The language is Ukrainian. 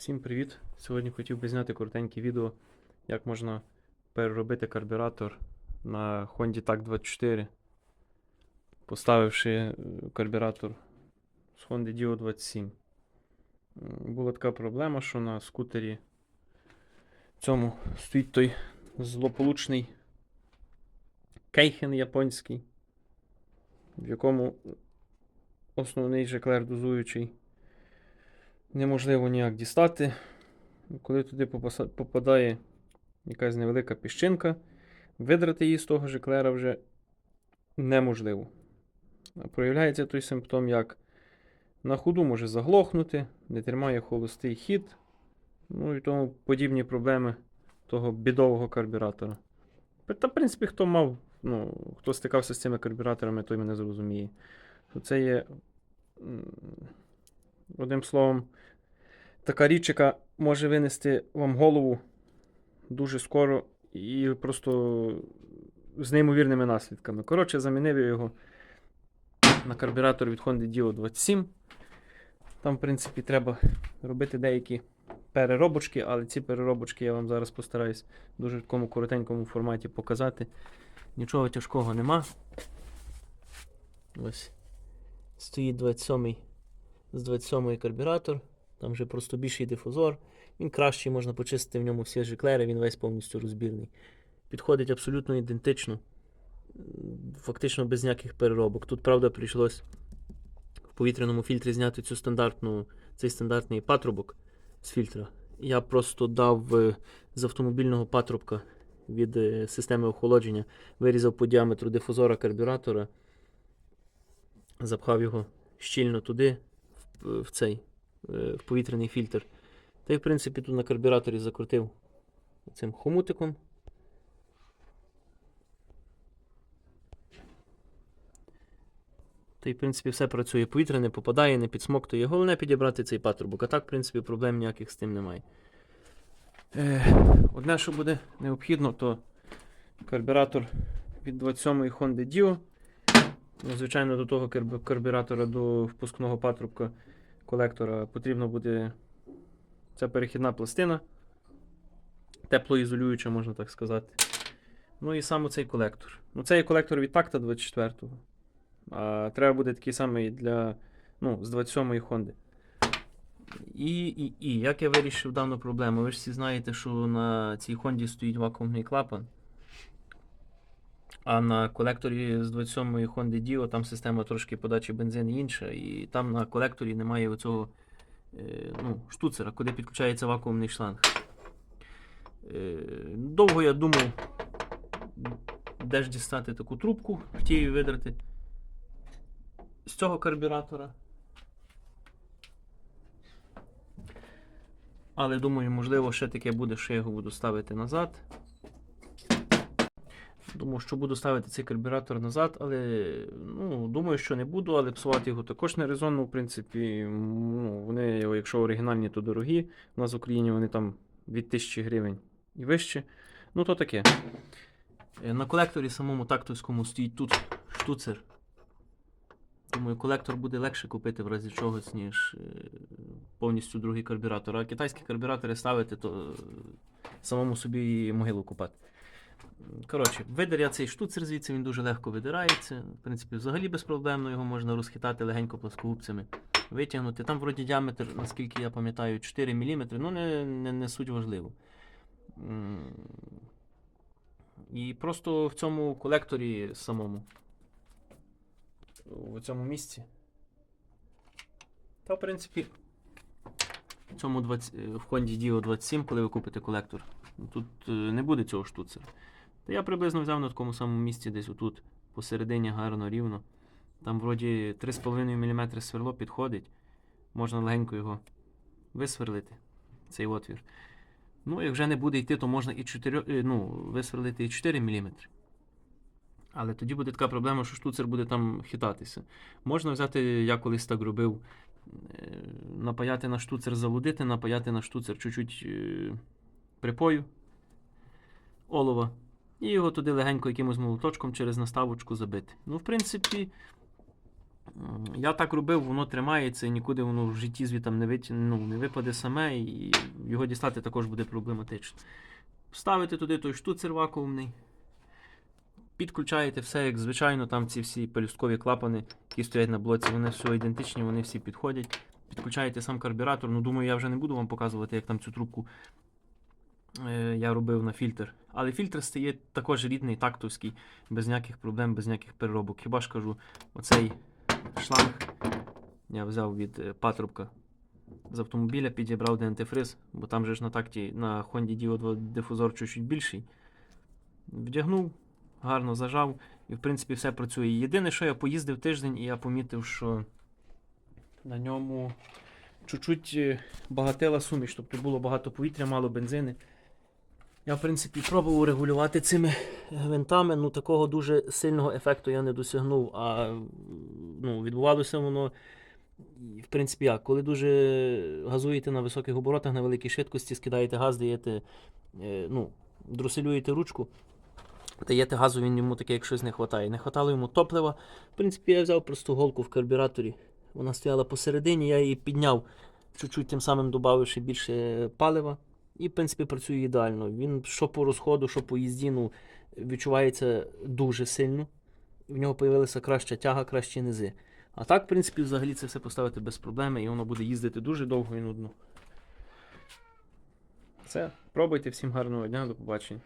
Всім привіт! Сьогодні хотів би зняти коротеньке відео, як можна переробити карбюратор на Honda TAC 24, поставивши е, карбюратор з Honda Dio 27. Була така проблема, що на скутері цьому стоїть той злополучний кейхен японський, в якому основний жеклер дозуючий неможливо ніяк дістати. Коли туди попадає якась невелика піщинка, видрати її з того жеклера вже неможливо. Проявляється той симптом, як на ходу може заглохнути, не тримає холостий хід, ну і тому подібні проблеми того бідового карбюратора. Та, в принципі, хто мав, ну, хто стикався з цими карбюраторами, той мене зрозуміє. Що це є, одним словом, така річ, яка може винести вам голову дуже скоро і просто з неймовірними наслідками. Коротше, замінив я його на карбюратор від Honda Dio 27. Там, в принципі, треба робити деякі переробочки, але ці переробочки я вам зараз постараюсь в дуже такому коротенькому форматі показати. Нічого тяжкого нема. Ось стоїть 27 з 27-ї карбюратор. Там вже просто більший дифузор. Він кращий, можна почистити в ньому всі жиклери, він весь повністю розбірний. Підходить абсолютно ідентично. Фактично без ніяких переробок. Тут, правда, прийшлось в повітряному фільтрі зняти цю стандартну, цей стандартний патрубок з фільтра. Я просто дав е, з автомобільного патрубка від е, системи охолодження, вирізав по діаметру дифузора карбюратора, запхав його щільно туди, в, цей е, в повітряний фільтр. Та й, в принципі, тут на карбюраторі закрутив цим хомутиком. Та й, в принципі, все працює. Повітря не попадає, не підсмоктує. Головне підібрати цей патрубок. А так, в принципі, проблем ніяких з тим немає. Е, одне, що буде необхідно, то карбюратор від 27-ї Honda Dio. Звичайно, до того карбюратора до впускного патрубка колектора потрібно буде ця перехідна пластина, теплоізолююча, можна так сказати. Ну і саме цей колектор. Ну, це є колектор від такта 24-го. А треба буде такий самий для ну, з 27-ї Honda. І, і, і як я вирішив дану проблему? Ви ж всі знаєте, що на цій Honді стоїть вакуумний клапан. А на колекторі з 27-ї Honda Dio там система трошки подачі бензину інша, і там на колекторі немає оцього е, ну, штуцера, куди підключається вакуумний шланг. Е, довго я думав, де ж дістати таку трубку, хотів її видрати з цього карбюратора. Але думаю, можливо, ще таке буде, що я його буду ставити назад. Думав, що буду ставити цей карбюратор назад, але ну, думаю, що не буду, але псувати його також не резонно. В принципі, ну, вони, якщо оригінальні, то дорогі. У нас в Україні вони там від 1000 гривень і вище. Ну, то таке. Е, На колекторі самому тактовському стоїть тут штуцер. Думаю, колектор буде легше купити в разі чогось, ніж е, повністю другий карбюратор. А китайські карбюратори ставити, то е, самому собі могилу купати. Коротше, видер я цей штуцер звідси, він дуже легко видирається. В принципі, взагалі безпроблемно його можна розхитати легенько плоскогубцями, витягнути. Там вроді діаметр, наскільки я пам'ятаю, 4 мм, ну не, не, не суть важливо. І просто в цьому колекторі самому. У цьому місці. Та, в принципі, в цьому 20, е, в Honda Dio 27, коли ви купите колектор, тут е, не буде цього штуцера. Та я приблизно взяв на такому самому місці, десь отут, посередині гарно рівно. Там вроді 3,5 мм сверло підходить. Можна легенько його висверлити, цей отвір. Ну, як вже не буде йти, то можна і 4, е, ну, висверлити і 4 мм. Але тоді буде така проблема, що штуцер буде там хитатися. Можна взяти, я колись так робив, е, напаяти на штуцер, залудити, напаяти на штуцер чуть-чуть припою олова. І його туди легенько якимось молоточком через наставочку забити. Ну, в принципі, Я так робив, воно тримається і нікуди воно в житті звітом не, витя... ну, не випаде саме, і його дістати також буде проблематично. Ставите туди той штуцер вакуумний, підключаєте все, як звичайно, там ці всі пелюсткові клапани, які стоять на блоці, вони все ідентичні, вони всі підходять. Підключаєте сам карбюратор. Ну, думаю, я вже не буду вам показувати, як там цю трубку я робив на фільтр. Але фільтр стає також рідний, тактовський, без ніяких проблем, без ніяких переробок. Хіба ж кажу, оцей шланг я взяв від е, патрубка з автомобіля, підібрав де антифриз, бо там же ж на такті на Honda Dio дифузор чуть-чуть більший. Вдягнув, гарно зажав, і в принципі все працює. Єдине, що я поїздив тиждень, і я помітив, що на ньому чуть-чуть е, багатела суміш, тобто було багато повітря, мало бензини. Я, в принципі, пробував регулювати цими гвинтами, ну такого дуже сильного ефекту я не досягнув. А ну, відбувалося воно. В принципі, як, коли дуже газуєте на високих оборотах, на великій швидкості, скидаєте газ, даєте, е, ну, дроселюєте ручку, даєте газу, він йому таке, як щось не вистачає. Не вистачало йому топлива. В принципі, я взяв просту голку в карбюраторі. Вона стояла посередині, я її підняв, чуть-чуть тим самим додавши більше палива. І, в принципі, працює ідеально. Він що по розходу, що по їзді, ну, відчувається дуже сильно. В нього з'явилася краща тяга, кращі низи. А так, в принципі, взагалі це все поставити без проблеми, і воно буде їздити дуже довго і нудно. Все, пробуйте, всім гарного дня, до побачення.